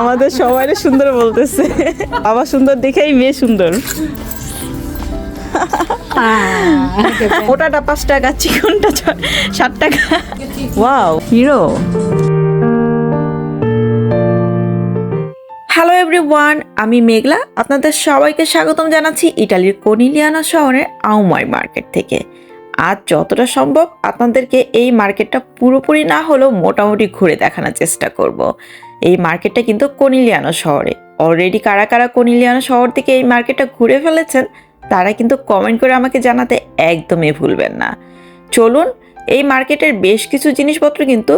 আমাদের সবাই সুন্দর বলতেছে। বাবা সুন্দর দেখেই মেয়ে সুন্দর। Ah, ওটাটা পাঁচ টাকা চিকনটা ষাট টাকা। ওয়াও হিরো হ্যালো এভরিওয়ান আমি মেঘলা। আপনাদের সবাইকে স্বাগতম জানাচ্ছি ইটালির কোনিলিয়ানো শহরের আউমাই মার্কেট থেকে। আজ যতটা সম্ভব আপনাদেরকে এই মার্কেটটা পুরোপুরি না হলেও মোটামুটি ঘুরে দেখানোর চেষ্টা করব। এই মার্কেটটা কিন্তু কনিলিয়ানো শহরে। অলরেডি কারা কারা কনিলিয়ানো শহর থেকে এই মার্কেটটা ঘুরে ফেলেছেন, তারা কিন্তু কমেন্ট করে আমাকে জানাতে একদমই ভুলবেন না। চলুন, এই মার্কেটের বেশ কিছু জিনিসপত্র কিন্তু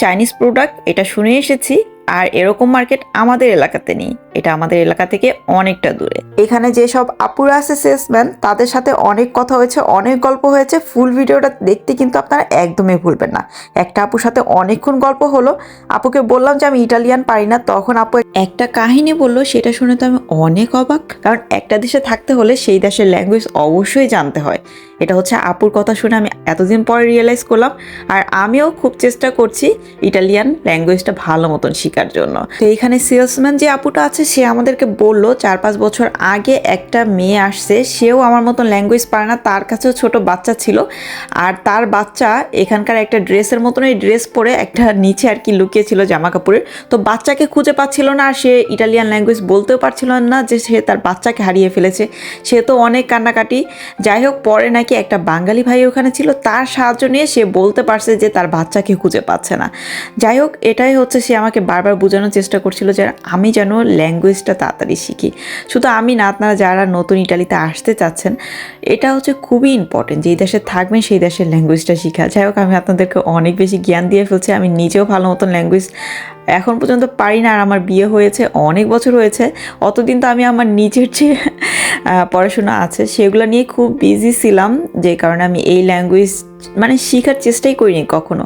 চাইনিজ প্রোডাক্ট এটা শুনে এসেছি। আর এরকম মার্কেট আমাদের এলাকাতে নেই। এটা আমাদের এলাকা থেকে অনেকটা দূরে। এখানে যেসব আপুরা আছে সেলসম্যান, তাদের সাথে অনেক কথা হয়েছে, অনেক গল্প হয়েছে। ফুল ভিডিওটা দেখতে কিন্তু আপনারা একদমই ভুলবেন না। একটা আপুর সাথে অনেকক্ষণ গল্প হলো। আপুকে বললাম যে, আমি ইটালিয়ান পারি না। তখন আপু একটা কাহিনী বলল, সেটা শুনে তো আমি অনেক অবাক। কারণ একটা দেশে থাকতে হলে সেই দেশের ল্যাঙ্গুয়েজ অবশ্যই জানতে হয়। এটা হচ্ছে আপুর কথা শুনে আমি এতদিন পরে রিয়েলাইজ করলাম। আর আমিও খুব চেষ্টা করছি ইটালিয়ান ল্যাঙ্গুয়েজটা ভালো মতন শেখার জন্য। তো এখানে সেলসম্যান যে আপুটা আছে, সে আমাদেরকে বলল, চার পাঁচ বছর আগে একটা মেয়ে আসছে, সেও আমার মতন ল্যাঙ্গুয়েজ পারে না, তার কাছেও ছোট বাচ্চা ছিল। আর তার বাচ্চা এখানকার একটা ড্রেসের মতন এই ড্রেস পরে একটা নিচে আর কি লুকিয়েছিল জামা কাপড়ের তো বাচ্চাকে খুঁজে পাচ্ছিল না, আর সে ইটালিয়ান ল্যাঙ্গুয়েজ বলতেও পারছিল না যে সে তার বাচ্চাকে হারিয়ে ফেলেছে। সে তো অনেক কান্নাকাটি। যাই হোক, পরে নাকি একটা বাঙালি ভাই ওখানে ছিল, তার সাহায্য নিয়ে সে বলতে পারছে যে তার বাচ্চাকে খুঁজে পাচ্ছে না। যাই হোক, এটাই হচ্ছে সে আমাকে বারবার বোঝানোর চেষ্টা করছিল যে আমি যেন ল্যাঙ্গুয়েজটা তাড়াতাড়ি শিখি। শুধু আমি না, আপনারা যারা নতুন ইটালিতে আসতে চাচ্ছেন, এটা হচ্ছে খুবই ইম্পর্টেন্ট যেই দেশে থাকবেন, সেই দেশের ল্যাঙ্গুয়েজটা শেখা। যাই হোক, আমি আপনাদেরকে অনেক বেশি জ্ঞান দিয়ে ফেলছি। আমি নিজেও ভালো মতন ল্যাঙ্গুয়েজ এখন পর্যন্ত পারি না আর আমার বিয়ে হয়েছে অনেক বছর হয়েছে অতদিন তো আমি আমার নিজের যে পড়াশোনা আছে সেগুলো নিয়ে খুব বিজি ছিলাম যে কারণে আমি এই ল্যাঙ্গুয়েজ মানে শেখার চেষ্টাই করিনি কখনো।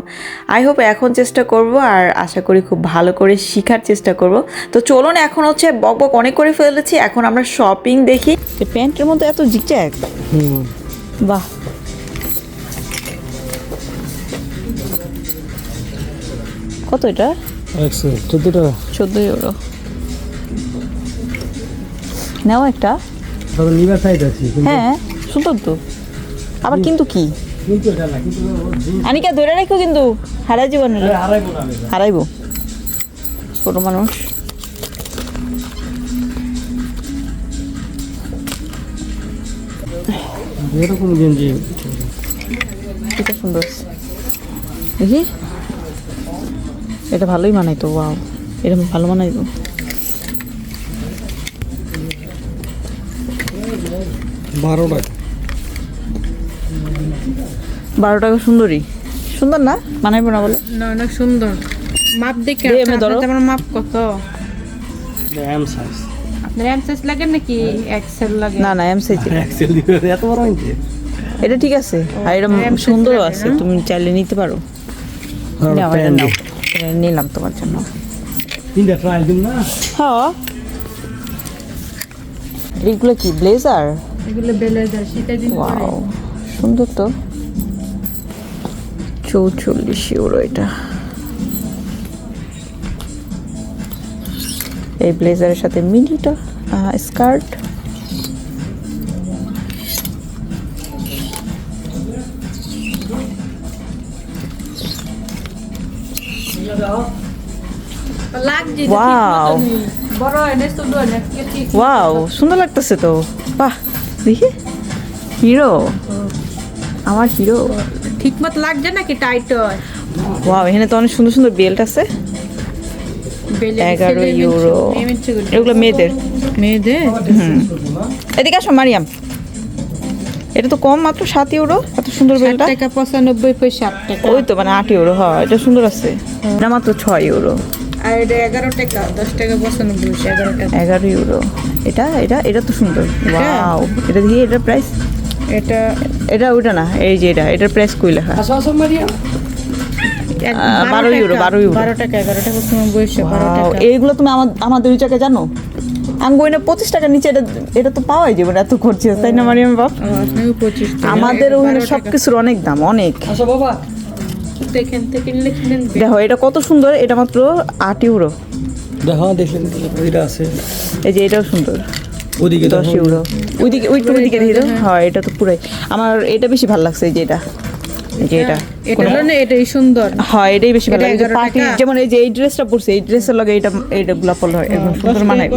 আই হোপ এখন চেষ্টা করব আর আশা করি খুব ভালো করে শেখার চেষ্টা করব। তো চলুন এখন হচ্ছে বক বক অনেক করে ফেলেছি এখন আমরা শপিং দেখি। প্যান্টের মধ্যে এত জিকজ্যাক বাহ। কত এটা? চোদ্দ টাকা চোদ্দ ইউরো নাও একটা। তবে সাইড আছি হ্যাঁ সুন্দর তো। আবার কিন্তু কি? আনিকা ধরে রাখো কিন্তু। হারাই জীবন হারাইবো না হারাইবো। ছোট মানুষ। এরকম গেঞ্জি। এটা সুন্দর। দেখি। এটা ভালোই মানাই তো ওয়াও এটা ভালো মানাই তো। বারো টাকা। বারো টাকা সুন্দরী। সুন্দর না? মানাইবো না বলে। না অনেক সুন্দর। মাপ দেখে আপনার মাপ কত? এম সাইজ আপনার এম সাইজ লাগে নাকি এক্সেল লাগে? না না এম সাইজ এক্সেল দিবে এত বড় হয়েছে এটা ঠিক আছে। আর এটা সুন্দরও আছে তুমি চাইলে নিতে পারো। নাও, এটা নাও। এটা নিলাম তোমার জন্য। তিনটা ট্রায়াল দিন না? হ্যাঁ। এইগুলো কি ব্লেজার এগুলো বেলেজার শীতের দিন পরে। ওয়াও সুন্দর তো। চৌচল্লিশ ইউরো এটা। এই ব্লেজারের সাথে মিনিটা স্কার্ট ঠিক ওয়াও সুন্দর লাগতেছে তো। বাহ দেখি। হিরো। আমার হিরো। ঠিক মতো লাগছে নাকি টাইট হয়? ওয়াও এখানে তো অনেক সুন্দর সুন্দর বেল্ট আছে। এগারো ইউরো। এগুলো মেয়েদের। মেয়েদের? এদিকে আসো মারিয়াম। এটা তো কম মাত্র সাত ইউরো এত সুন্দর বেলটা টাকা পঁচানব্বই পয়সা ওই তো মানে আট ইউরো হয় এটা সুন্দর আছে। এটা মাত্র ছয় ইউরো। আর এটা এগারো টাকা দশ টাকা পঁচানব্বই এগারো টাকা। এগারো ইউরো এটা এটা এটা তো সুন্দর। ওয়াও এটা দেখি এটার প্রাইস এটা এটা ওইটা না এই যে এটা এটার প্রাইস কই লেখা? এক- আহ, বারো ইউরো, বারো ইউরো। বারো টাকা এগারো টাকা পঁচানব্বই এইগুলো তুমি আমাদের ওই জায়গায় জানো? আঙ্গুইনে পঁচিশ টাকার নিচে এটা এটা তো পাওয়াই যাবে এত খরচ তাই না মারিয়াম বাপ? আমাদের ওখানে। সব কিছুর অনেক দাম অনেক। আসো বাবা শুধু এখান থেকে নিলে কিনেন দেখো এটা কত সুন্দর এটা মাত্র আট ইউরো। দেখো দেখলেন এটা আছে। এই যে এটাও সুন্দর। ওদিকে দশ ইউরো। ওইদিকে দিয়ে দাও। হ্যাঁ এটা তো পুরাই। আমার এটা বেশি ভালো লাগছে এই যে এটা। যে এটা এটা না এটাই সুন্দর। হয় এটাই বেশি ভালো লাগে। পার্টি যেমন এই যে এই ড্রেসটা পরছে এই ড্রেসের লগে এটা এইটা গুলা পরলে হয় একদম সুন্দর মানায়।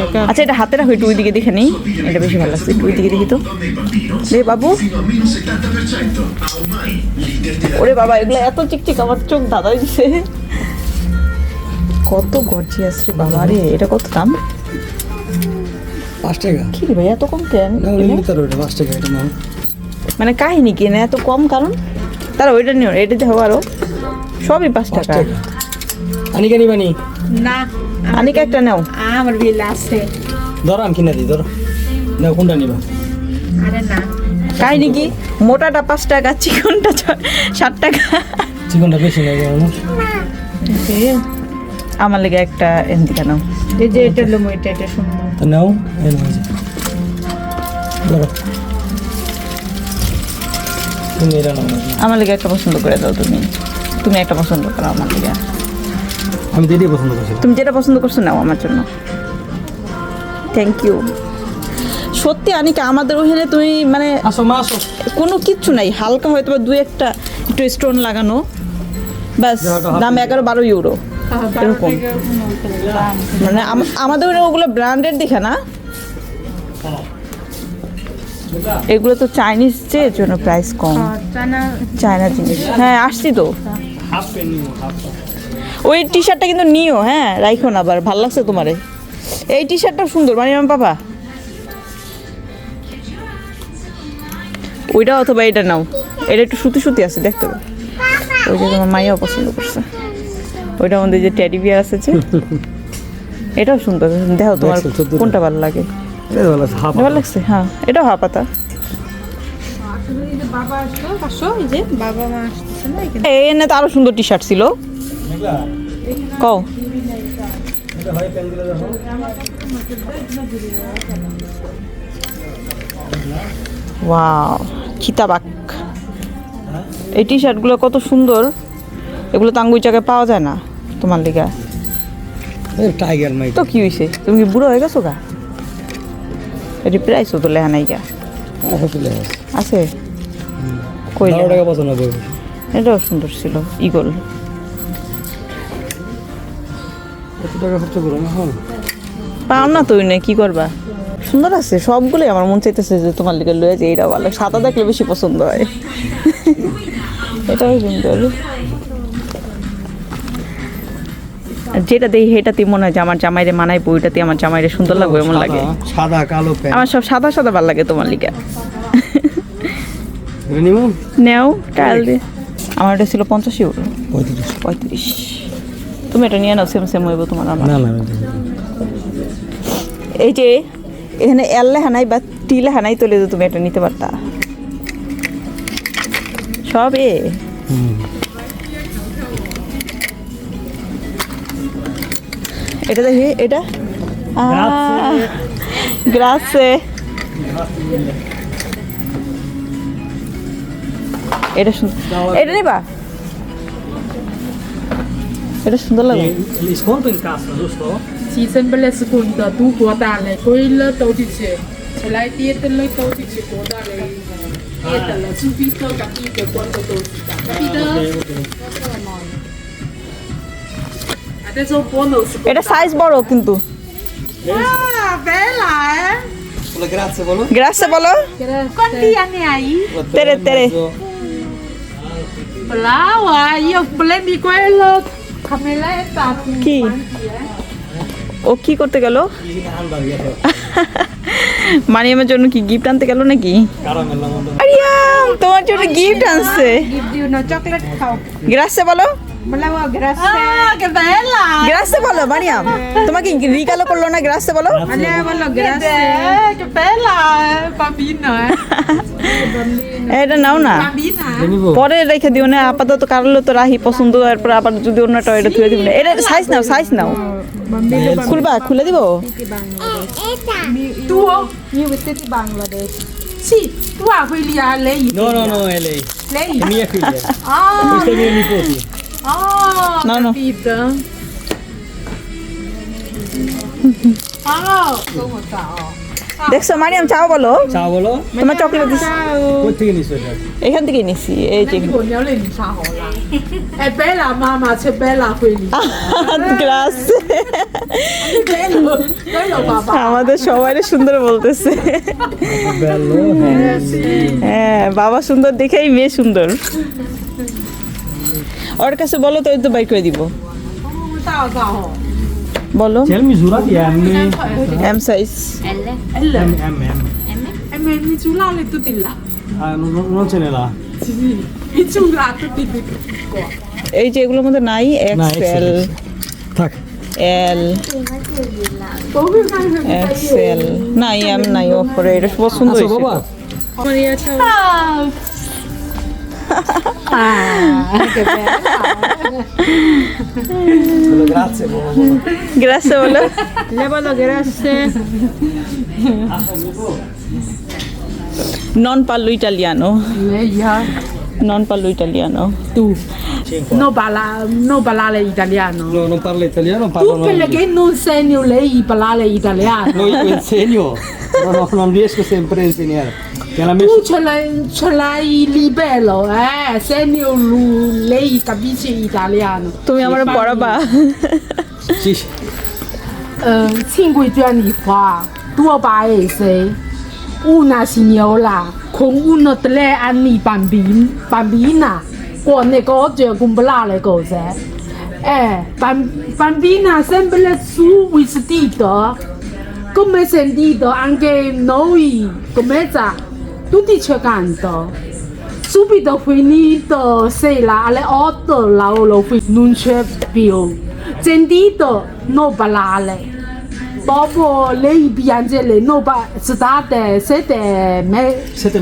টাকা। আচ্ছা এটা হাতে রাখো একটু ওইদিকে দেখে নেই। এটা বেশি ভালো লাগছে একটু ওইদিকে দেখি তো। রে বাবু। ওরে বাবা এগুলো এত চিকচিক আমার চোখ দাদা কত গর্জিয়াস রে বাবা রে এটা কত দাম? পাঁচ টাকা। কি রে ভাই এত কম কেন? পাঁচ টাকা এটা নাও। মানে কাহিনী কিনে এত কম কারণ? তারা ওইটা নিও এটা দেখো আরও। সবই পাঁচ টাকা। টাকা। আনি কেনি বানি না আনিকে একটা নাও। আমার বিল আছে। ধরো আমি কিনা দিই ধরো। না কোনটা নিবা? আরে না। কাহিনী কি মোটাটা পাঁচ টাকা চিকনটা ছ- ষাট টাকা। চিকনটা বেশি মানুষ আমার লেগে একটা এনদিকে নাও। এই যে এটা লোমো এটা এটা তো নাও এই নাও। ধরো তুমি এটা নাও আমার লেগে একটা পছন্দ করে দাও তুমি। তুমি একটা পছন্দ করো আমার লেগে। আমি তো এটাই পছন্দ করছি তুমি যেটা পছন্দ করছ নাও আমার জন্য। থ্যাংক ইউ সত্যি আনিকা আমাদের ওখানে তুমি মানে আসো মা আসো। কোনো কিচ্ছু নাই। হালকা হয়তো বা দু একটা একটু স্টোন লাগানো। ব্যাস দাম এগারো বারো ইউরো এরকম মানে আমাদের ওখানে ওগুলো ব্র্যান্ডেড দেখে না? এগুলো তো চাইনিজ যে এর জন্য প্রাইস কম। চায়না জিনিস। হ্যাঁ আসছি তো। হাফ প্যান্ট নিও হাফ ওই টি শার্টটা কিন্তু নিও হ্যাঁ রাইখো না আবার ভালো লাগছে তোমারে। এই টি শার্টটা সুন্দর মানে আমার পাপা ওইটা অথবা এটা নাও। এটা একটু সুতি সুতি আছে দেখতে পাবো ওই যে তোমার মাইয়াও পছন্দ করছে। ওইটা আমাদের যে টেডি বিয়ার আছে যে এটাও সুন্দর। দেখো তোমার কোনটা ভালো লাগে। ভালো লাগছে হ্যাঁ এটাও এনে তো আরও সুন্দর টি শার্ট ছিল। কও। ওয়াও চিতাবাক এই টি শার্টগুলো কত সুন্দর। এগুলো তো আঙ্গুই জায়গায় পাওয়া যায় না তোমার লিগা। টাইগার তো কি হয়েছে তুমি কি বুড়ো হয়ে গেছো গা? এটি প্রাইস তো লেহা নাই গা আছে। চলে আসে আছে কই টাকা পছন্দ করবে। এটাও সুন্দর ছিল ইগল পাও না তুই না কি করবা? সুন্দর আছে সবগুলোই আমার মন চাইতেছে যে তোমার লিগে লয়ে যে এইটা ভালো। সাদা দেখলে বেশি পছন্দ হয়। এটাও সুন্দর। যেটা দেখি সেটাতে মনে হয় যে আমার জামাইরে মানাই বইটাতে আমার জামাইরে সুন্দর লাগবে এমন লাগে। সাদা- কালো আমার সব সাদা সাদা ভালো লাগে তোমার লিগে। নেও টাইল দিয়ে আমার এটা ছিল পঞ্চাশ ইউরো। পঁয়ত্রিশ। পঁয়ত্রিশ। তুমি এটা নিয়ে নাও সেম সেম হইব তোমার আমার না না এই যে এখানে এল লেখা নাই বা টি লেখা নাই তোলে তুমি এটা নিতে পারতা। সব এ। এটা দেখি এটা? গ্রাসে। এটা সুন্দর এটা নেবা? এটা সুন্দর লাগে। সিজন বেলে সুকুন্ত দু কোয়াটা আলে কইলে তো দিছে ছলাই দিয়ে তেলে তো দিছে এটা সাইজ বড় কিন্তু। গ্রাসে বলো তেরে ও কি? করতে গেল? মানিয়ামের জন্য কি গিফট আনতে গেল নাকি? তোমার জন্য গিফট আনছে। গ্রাসে বলো। Ah! গ্রাসে বলো মারিয়াম তোমাকে রিগালো করল না গ্রাসে বলো eh, eh. এটা নাও না eh. পরে রেখে দিও না আপাতত কারলো তো রাহি পছন্দ এরপর আবার যদি অন্যটা এটা তুলে দিব না এটা সাইজ নাও সাইজ নাও খুলবা খুলে দিব lei. No, no, no, è lei. Lei? È mia figlia. Ah, nipoti. Oh, No, no. capito. Oh, come sta? Oh. দেখছ মারিয়াম চাও বলো Ciao, volo. তোমার chocolate. Quanti che ne so già? এখান থেকে নিছি এই যে bella mamma, c'è bella quella. Glass. আমাদের সবাই সুন্দর বলতেছে. Eh. হ্যাঁ বাবা সুন্দর দেখেই মেয়ে সুন্দর ওর কাছে বলো তো তো বাই করে দিব। বলো। এম সাইজ এই যে এগুলোর মধ্যে নাই এক্সেল থাক। এল এক্সেল নাই এম নাই ওপরে এটা পছন্দ হয়েছে। বাবা। আমার ইয়া Ah, che bello. grazie, buono. Grazie, Bolo. Grazie. Non parlo italiano. Yeah. Non parlo italiano. Tu? Non parla, non parlare italiano. No, non parlo italiano, parlo Tu perché non insegno lei a parlare italiano? No, io insegno, no, no, non riesco sempre a insegnare. Mia... Tu ce l'hai, ce l'hai libero, eh? Segno lei capisce italiano. Dobbiamo imparare. Sì. Eh, cinque giorni fa, tuo paese, una signora con uno tre anni bambin- bambina può negozio a comprare cose. Eh, bam- bambina sempre su vestito, come sentito anche noi, come sa, tutti cercando. Subito finito sera alle 8 lavoro qui, non c'è più. Sentito non parlare. Dopo lei piange pa- state sette me Siete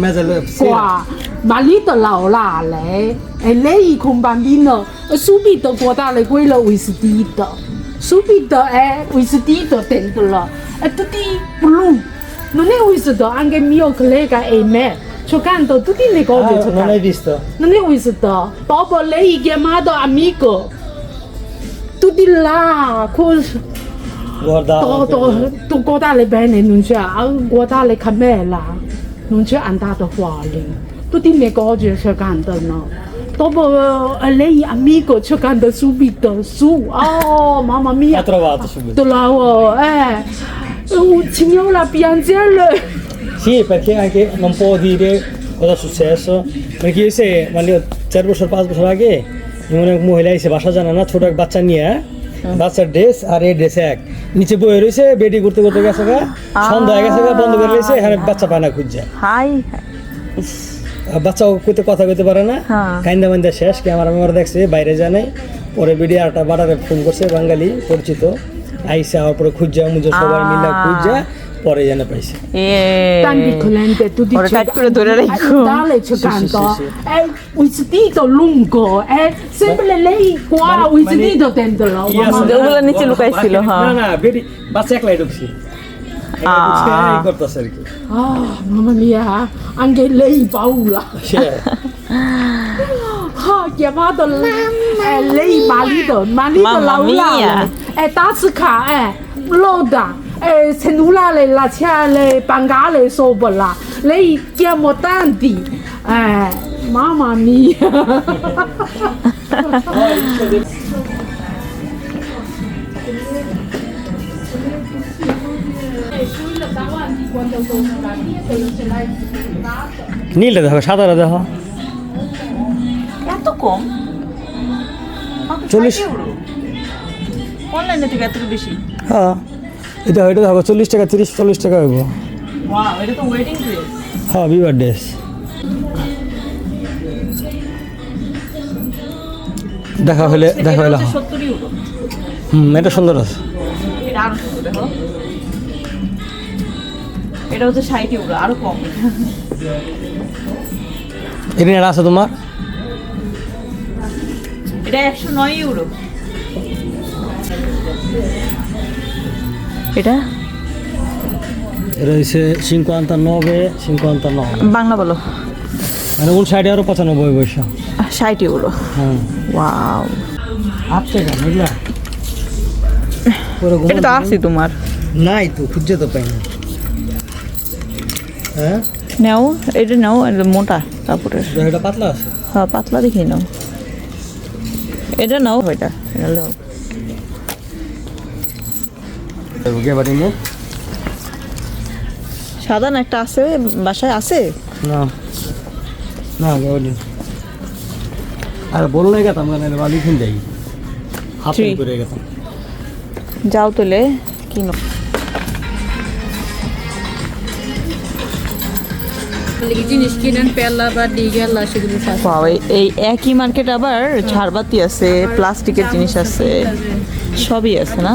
sera. qua. Marito lavorare e lei con bambino subito guardare quello vestito. Subito è vestito dentro. È tutti blu. Non è vestito anche mio collega e me. Giocando tutti le cose. Ah, non hai visto? Non è visto. Dopo lei chiamato amico. Tutti là, cos- Guarda. to- to- to guardare bene, non c'è, a guardare Camella, non c'è andato fuori. Tutti i negozi cercando, no. Dopo eh, lei amico cercando subito su, oh mamma mia. Ha trovato subito. Trovo, eh, uh, signora piangere. Sì, perché anche non può dire cosa è successo. Perché সে মানে চার বছর পাঁচ বছর আগে এমন এক মহিলা এসে বাসা জানে না ছোট এক বাচ্চা নিয়ে বাচ্চার ড্রেস আর এই ড্রেস এক নিচে বয়ে রয়েছে বেডি করতে করতে গেছে গা সন্ধ্যা হয়ে গেছে গা বন্ধ করে রয়েছে এখানে বাচ্চা পায় না খুঁজছে। হাই আর বাচ্চাও কইতে কথা কইতে পারে না। হ্যাঁ। কাইন্দা মাইন্দা শেষ ক্যামেরা আমার দেখছে বাইরে জানে পরে বিডি আরটা বাটারে ফোন করছে বাঙালি পরিচিত। আইসা আমার পরে খুঁজছে মুজো সবাই মিলে খুঁজা পরে জানে পাইছে এ Tanti clienti tutti Ora cercando- dai, quello dove era il Eh, culo. Dale cercando. Sì, sì, sì, È un vestito lungo. È sempre lei qua, Ma- un ma ne- vestito dentro. Iya, mamma mia. ওগুলো নিচে লুকাইছিল না হ্যাঁ না বেডি বাচ্চা একলাই ঢুকছি একলাই ঢুকছে, এই করতেছে আর কি Ah, mamma mia, anche lei paura. সে Ha chiamato eh, lei marito, marito Mamma lavorare. mia. E tasca, eh, loda. E cellulare, lasciare, pagare sopra. Lei chiama tanti. Eh, mamma mia. নীলটা দেখো সাদাটা দেখো এত কম চল্লিশ অনলাইনে থেকে এত বেশি হ্যাঁ এটা এটা দেখো চল্লিশ টাকা তিরিশ চল্লিশ টাকা হইব। হ্যাঁ বিবার ড্রেস দেখা হলে দেখা হলে হ্যাঁ। হুম এটা সুন্দর আছে। এটা আরও সুন্দর দেখো। এটা হচ্ছে ষাট ইউরো আরও কম। এখানে আছে তোমার? এটা একশো নয় ইউরো এটা? হচ্ছে cinquantanove cinquantanove বাংলা বলো। মানে উনষাট আরও পঁচানব্বই পয়সা ষাট ইউরো ওয়াও আট টাকা বুঝলা এটা তো আছে তোমার। নাই তো খুঁজে তো পাই না হ্যাঁ? নাও এটা নাও এটা মোটা কাপড়ের। এটা পাতলা আছে? হ্যাঁ পাতলা দেখি নাও। এটা নাও এটা। এটা নাও। গে বাড়ি না একটা আছে বাসায় আছে? না। না আর বললে গেতাম কেন বালি কিন যাই হাফ করে গেতাম। যাও তোলে কিনো। এই একই মার্কেট আবার ঝাড়বাতি আছে প্লাস্টিকের জিনিস আছে। সবই আছে না?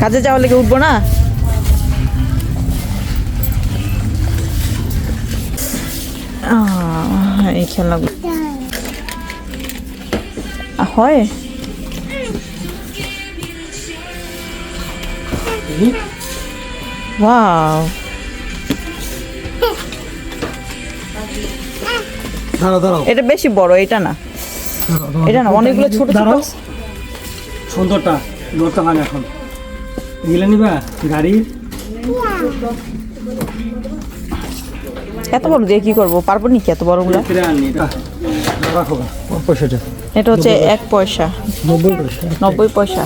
কাজে যাওয়ার লেগে উঠবো না? আহ, এই খেলনাগুলো হয়? ওয়াও। দাঁড়াও দাঁড়াও। এটা বেশি বড় এটা না। এটা না অনেকগুলো ছোট ছোট। সুন্দরটা দরকার না এখন। এগুলো নিবা গাড়ির এত বড় দিয়ে কি করব? পারব নি কি এত বড়গুলো এটা হচ্ছে এক পয়সা। নব্বই পয়সা?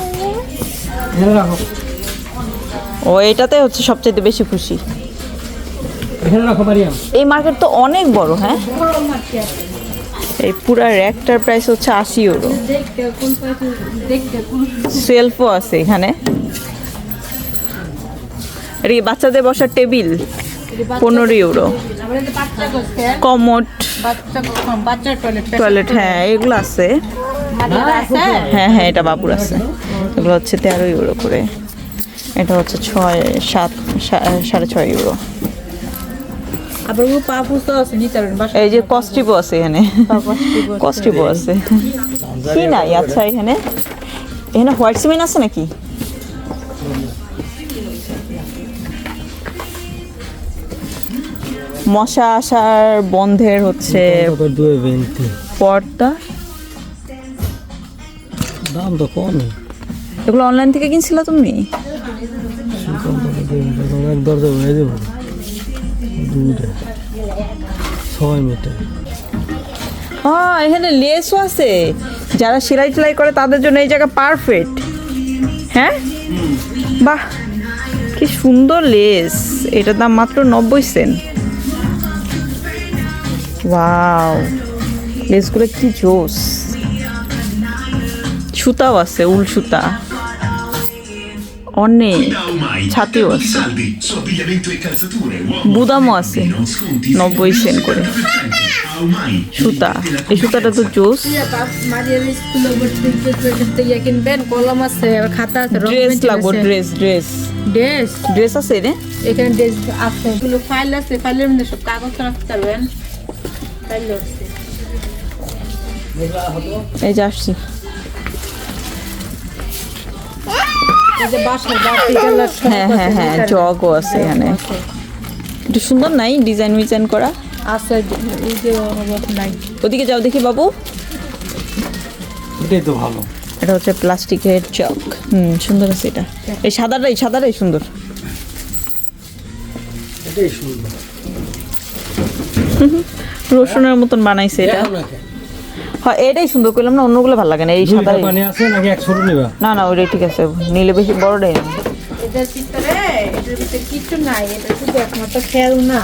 ও এটাতে হচ্ছে সবচেয়ে বেশি খুশি। এই মার্কেট তো অনেক বড় হ্যাঁ? এই পুরো র্যাকটার প্রাইস হচ্ছে আশি ইউরো সেলফও আছে এখানে। কি বাচ্চাদের বসার টেবিল, পনেরো ইউরো কমোট টয়লেট হ্যাঁ এগুলো আছে। হ্যাঁ হ্যাঁ এটা বাবুর আছে। এগুলো হচ্ছে তেরো ইউরো করে। এটা হচ্ছে ছয়, সাত সাড়ে ছয় ইউরো আবার ও পা পুষতে আছে নিতে পারবেন বাসা এই যে কস্টিপো আছে এখানে। কস্টিপো আছে। কি নাই? আচ্ছা এখানে এখানে হোয়াইট সিমেন্ট আছে নাকি? মশা আসার বন্ধের হচ্ছে পর্দা। দাম তো কম। এগুলো অনলাইন থেকে কিনছিল তুমি? দরজা হয়ে যাব হ্যাঁ এখানে লেসও আছে। যারা সেলাই টেলাই করে, তাদের জন্য এই জায়গা পারফেক্ট হ্যাঁ? বাহ, কি সুন্দর লেস। এটার দাম মাত্র নব্বই সেন্ট। ওয়াও, লেসগুলো কি জোস। সুতাও আছে, উল সুতা। অনেক ছাতিও আছে। বুদামও আছে। নব্বই সেন্ট করে। সুতা। এই সুতাটা তো জোস। কলম আছে আর খাতা আছে ড্রেস লাগবো ড্রেস ড্রেস ড্রেস ড্রেস আছে রে। এখানে ড্রেস আছে। এগুলো ফাইল আছে ফাইলের মধ্যে সব কাগজ রাখতে পারবেন। ফাইল আছে। এই যে আসছি। হ্যাঁ হ্যাঁ আছে, হ্যাঁ জগও আছে এখানে। একটু সুন্দর নাই ডিজাইন মিজাইন করা? ওদিকে যাও দেখি বাবু। এটাই তো ভালো। এটা হচ্ছে প্লাস্টিকের চক। হুম সুন্দর আছে এটা। এই সাদাটাই সাদাটাই সুন্দর। রসুনের মতন বানাইছে এটা? হ্যাঁ এটাই সুন্দর করলাম না অন্যগুলো ভালো লাগে না এই সাদাই। পানি আছে নাকি এক ছোট নিবা? না না ওইটাই ঠিক আছে নিলে বেশি বড়টাই না। এটার ভিতরে এটার ভিতরে কিছু নাই এটা শুধু একমাত্র খেল না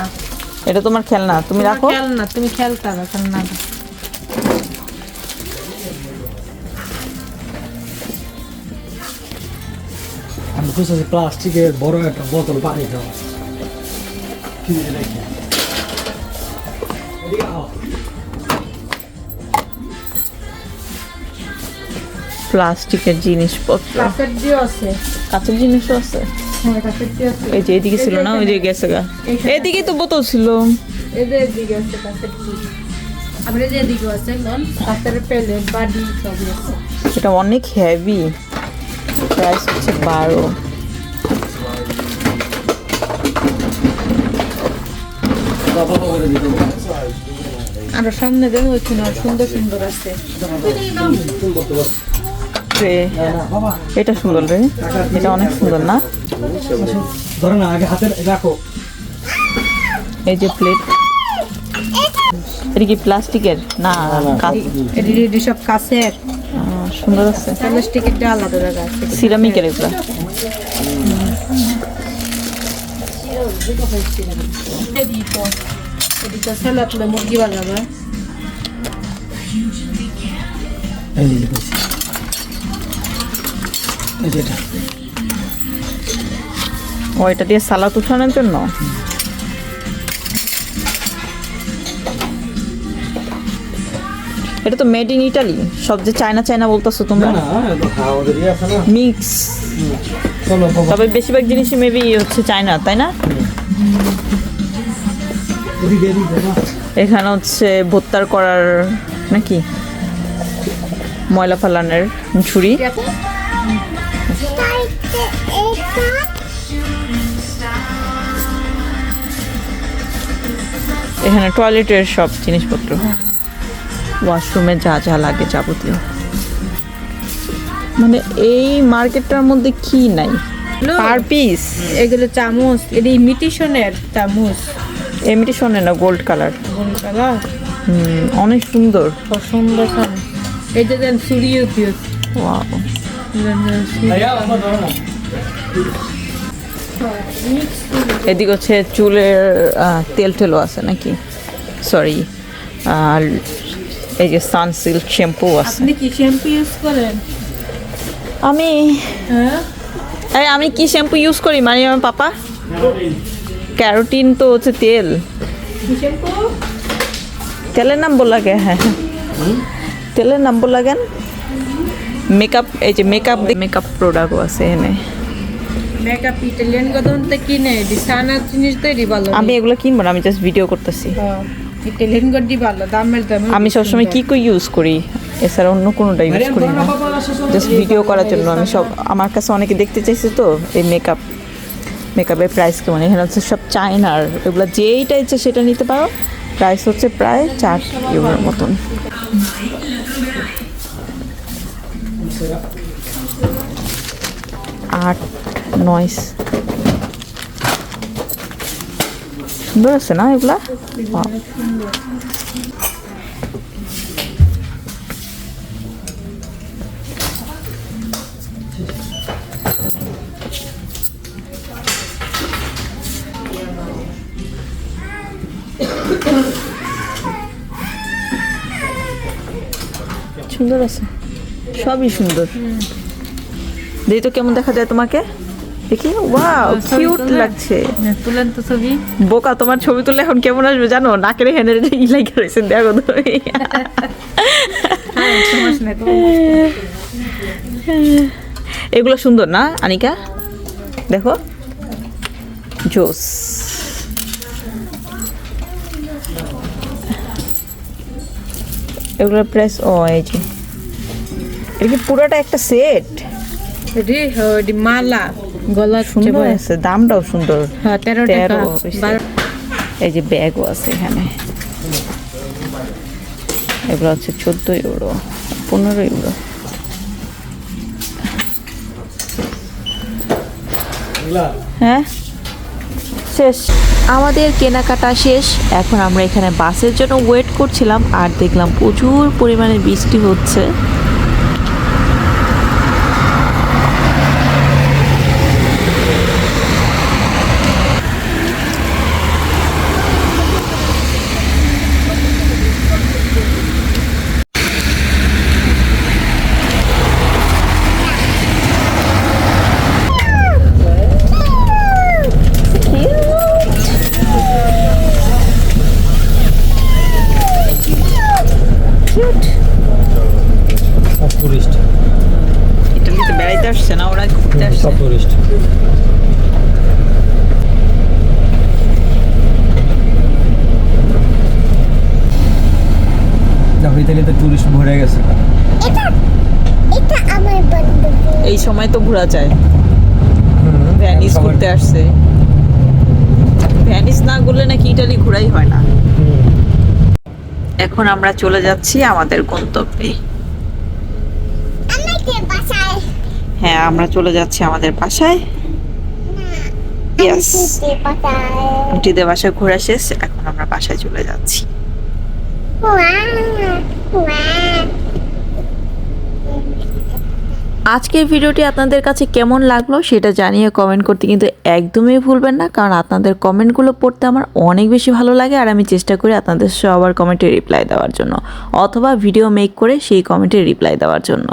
এটা তোমার খেলনা তুমি রাখো। খেল না তুমি খেলতে হবে খেলনা আমি খুঁজতেছি প্লাস্টিকের বড় একটা বোতল পানি খাওয়া। ফ্রিজে রেখে। প্লাস্টিকের জিনিসপত্র। কাঁচের জিনিসও আছে? হ্যাঁ আছে। এই যে এদিকে ছিল না ওই যে গেছে গা। এদিকে তো বোতল ছিল। এটা অনেক হেভি প্রাইস হচ্ছে বারো। আরও সামনে ওইখানে সুন্দর সুন্দর আছে। ট্রে এটা সুন্দর রে এটা অনেক সুন্দর না ধরো না আগে হাতে রাখো এই যে প্লেট এটা কি প্লাস্টিকের না এটি সব আহ, সুন্দর আছে প্লাস্টিকের দিয়ে আলাদা জায়গা আছে সিরামিকের এগুলা মুরগি বানাবে এই ও এটা দিয়ে সালাদ উঠানোর জন্য? এটা তো মেড ইন ইটালি সব যে চায়না চায়না বলতেছো তোমরা। মিক্স তবে বেশিরভাগ জিনিসই মেবি হচ্ছে চায়না তাই না? এখানে হচ্ছে ভত্তার করার নাকি ময়লা ফালানোর ঝুড়ি এখানে টয়লেটের সব জিনিসপত্র। ওয়াশরুমে যা যা লাগে যাবতীয়। মানে এই মার্কেটটার মধ্যে কি নাই? পার পিস এগুলো চামচ এটি ইমিটেশনের চামচ। এমনি শোনে না গোল্ড কালার কোন কালার অনেক সুন্দর। সুন্দর এই যে দেন দিও ওয়াও এদিকে হচ্ছে চুলের তেল টেলও আছে নাকি? সরি আর এই যে সানসিল্ক শ্যাম্পু আছে। আপনি কি শ্যাম্পু ইউজ করেন? আমি হ্যাঁ? এই আমি কি শ্যাম্পু ইউজ করি? মানে আমার পাপা? ক্যারোটিন তো হচ্ছে তেল। তেলের নাম বল লাগে হ্যাঁ। তেলের নাম বল লাগেন মেকআপ এই যে মেকআপ মেকআপ প্রোডাক্টও আছে এনে মেকআপ ইটালিয়ান গদনতে কিনে এটি জিনিস তো এটি ভালো। আমি এগুলো কিনবো না আমি জাস্ট ভিডিও করতেছি। ইটালিয়ান গডি ভালো দামের দামে। আমি সবসময় কি কই ইউজ করি? এছাড়া অন্য কোনোটা ইউজ করি না। জাস্ট ভিডিও করার জন্য। আমি সব আমার কাছে অনেকে দেখতে চাইছে তো এই মেকআপ মেকআপের প্রাইস কেমন? এখানে হচ্ছে সব চায়নার এগুলো যেইটা ইচ্ছে সেটা নিতে পারো। প্রাইস হচ্ছে প্রায় চার ইউরোর মতন। আট নয় সুন্দর আছে না এগুলা সুন্দর আছে। সবই সুন্দর। দেখি তো কেমন দেখা যায় তোমাকে? দেখি ওয়াও কিউট লাগছে। তুলেন তো ছবি। বোকা তোমার ছবি তুলে এখন কেমন আসবে জানো? নাকের হেনের ইলাই করেছেন দেখো তুমি। তো। এগুলো সুন্দর না আনিকা? দেখো। জোস। এগুলোর প্রাইস ও এই যে। এটা কি পুরোটা একটা সেট? হ্যাঁ, মালা। গলা সুন্দর আছে। দামটাও সুন্দর। হ্যাঁ তেরো টাকা। এই যে ব্যাগও আছে এখানে। এগুলো হচ্ছে চোদ্দ ইউরো পনেরো ইউরো। হ্যাঁ? শেষ। আমাদের কেনাকাটা শেষ। এখন আমরা এখানে বাসের জন্য ওয়েট করছিলাম আর দেখলাম প্রচুর পরিমাণে বৃষ্টি হচ্ছে সব টুরিস্ট ইটালিতে বেড়াইতে আসছে না ওরা ঘুরতে আসছে সব টুরিস্ট দেখো ইতালিতে টুরিস্ট ভরে গেছে এই সময় তো ঘোরা যায়। ভ্যানিস ঘুরতে আসছে। ভ্যানিস না ঘুরলে নাকি ইটালি ঘোরাই হয় না। এখন আমরা চলে যাচ্ছি আমাদের গন্তব্যে। হ্যাঁ আমরা চলে যাচ্ছি আমাদের বাসায়। আন্টিদের বাসায়। ঘোরা শেষ এখন আমরা বাসায় চলে যাচ্ছি। আজকের ভিডিওটি আপনাদের কাছে কেমন লাগল সেটা জানিয়ে কমেন্ট করতে কিন্তু একদমই ভুলবেন না, কারণ আপনাদের কমেন্টগুলো পড়তে আমার অনেক বেশি ভালো লাগে আর আমি চেষ্টা করি আপনাদের সবার কমেন্টে রিপ্লাই দেওয়ার জন্য, অথবা ভিডিও মেক করে সেই কমেন্টে রিপ্লাই দেওয়ার জন্য।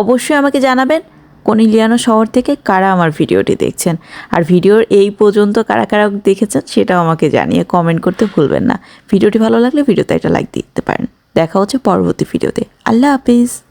অবশ্যই আমাকে জানাবেন কনিলিয়ানো শহর থেকে কারা আমার ভিডিওটি দেখছেন, আর ভিডিওর এই পর্যন্ত কারা কারা দেখেছেন সেটাও আমাকে জানিয়ে কমেন্ট করতে ভুলবেন না। ভিডিওটি ভালো লাগলে ভিডিওতে একটা লাইক দিতে পারেন। দেখা হচ্ছে পরবর্তী ভিডিওতে। আল্লাহ হাফিজ।